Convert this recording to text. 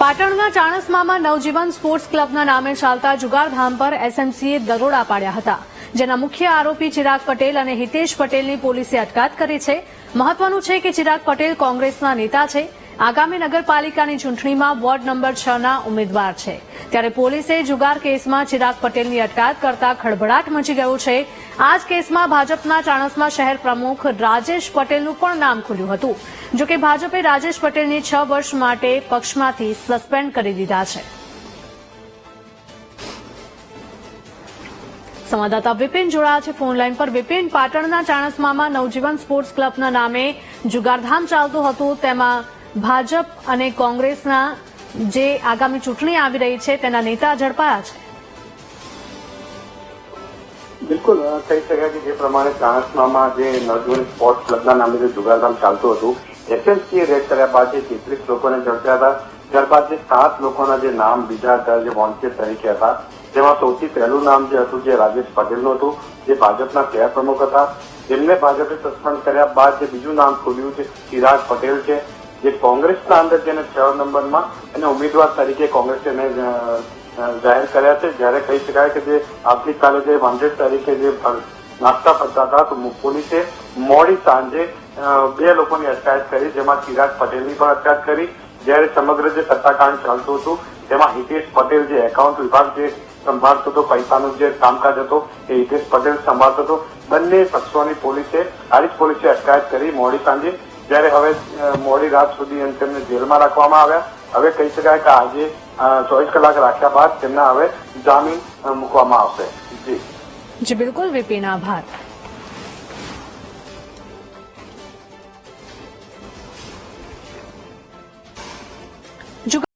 પાટણના ચાણસમામાં નવજીવન સ્પોર્ટ્સ ક્લબના નામે ચાલતા જુગારધામ પર એસએમસીએ દરોડા પાડ્યા હતા. જેના મુખ્ય આરોપી ચિરાગ પટેલ અને હિતેશ પટેલની પોલીસે અટકાયત કરી છે. મહત્વનું છે કે ચિરાગ પટેલ કોંગ્રેસના નેતા છે. આગામી નગરપાલિકાની ચૂંટણીમાં વોર્ડ નંબર છ ના ઉમેદવાર છે. ત્યારે પોલીસે જુગાર કેસમાં ચિરાગ પટેલની અટકાયત કરતા ખળભળાટ મચી ગયો છે. આ જ કેસમાં ભાજપના ચાણસમા શહેર પ્રમુખ રાજેશ પટેલનું પણ નામ ખુલ્યું હતું. જોકે ભાજપે રાજેશ પટેલને છ વર્ષ માટે પક્ષમાંથી સસ્પેન્ડ કરી દીધા છે. સંવાદદાતા વિપિન જોડાયા છે ફોન લાઈન પર. વિપિન, પાટણના ચાણસમામાં નવજીવન સ્પોર્ટ્સ ક્લબના નામે જુગારધામ ચાલતું હતું. તેમાં ભાજપ અને કોંગ્રેસના જે આગામી ચૂંટણી આવી રહી છે, તેના નેતા ઝડપાયા છે. બિલકુલ કહી શકાય કે જે પ્રમાણે ચાણસ્મામાં જે નવજીવન સ્પોર્ટ્સ ક્લબના નામે જે જુગારધામ ચાલતું હતું એસએસસીએ રેડ કર્યા બાદ જે તેત્રીસ લોકોને ઝડપ્યા હતા, ત્યારબાદ જે સાત લોકોના જે નામ બીજા હતા, જે વોન્ટેડ તરીકે હતા, તેમાં સૌથી પહેલું નામ જે હતું જે રાજેશ પટેલનું હતું, જે ભાજપના શહેર પ્રમુખ હતા. તેમને ભાજપે સસ્પેન્ડ કર્યા બાદ જે બીજું નામ ખોલ્યું છે ચિરાગ પટેલ છે. જે કોંગ્રેસના અંદર જેને છ નંબરમાં એને ઉમેદવાર તરીકે કોંગ્રેસે એને જાહેર કર્યા છે, જ્યારે કહી શકાય કે જે આવતીકાલે જે વોન્ટેડ તરીકે જે નાસ્તા ફરતા હતા, તો પોલીસે મોડી સાંજે બે લોકોની અટકાયત કરી, જેમાં ચિરાગ પટેલની પણ અટકાયત કરી, જ્યારે સમગ્ર જે સત્તાકાંડ ચાલતું હતું, તેમાં હિતેશ પટેલ જે એકાઉન્ટ વિભાગ જે સંભાળતો હતો, પૈસાનું જે કામકાજ હતો એ હિતેશ પટેલ સંભાળતો હતો. બંને પક્ષોની પોલીસે આરીજ પોલીસે અટકાયત કરી, મોડી સાંજે જ્યારે હવે મોડી રાત સુધી તેમને જેલમાં રાખવામાં આવ્યા. હવે કહી શકાય કે આજે ચોવીસ કલાક રાખ્યા બાદ તેમના હવે જામીન મૂકવામાં આવશે. જી. જી, બિલકુલ, વિપિન, આભાર.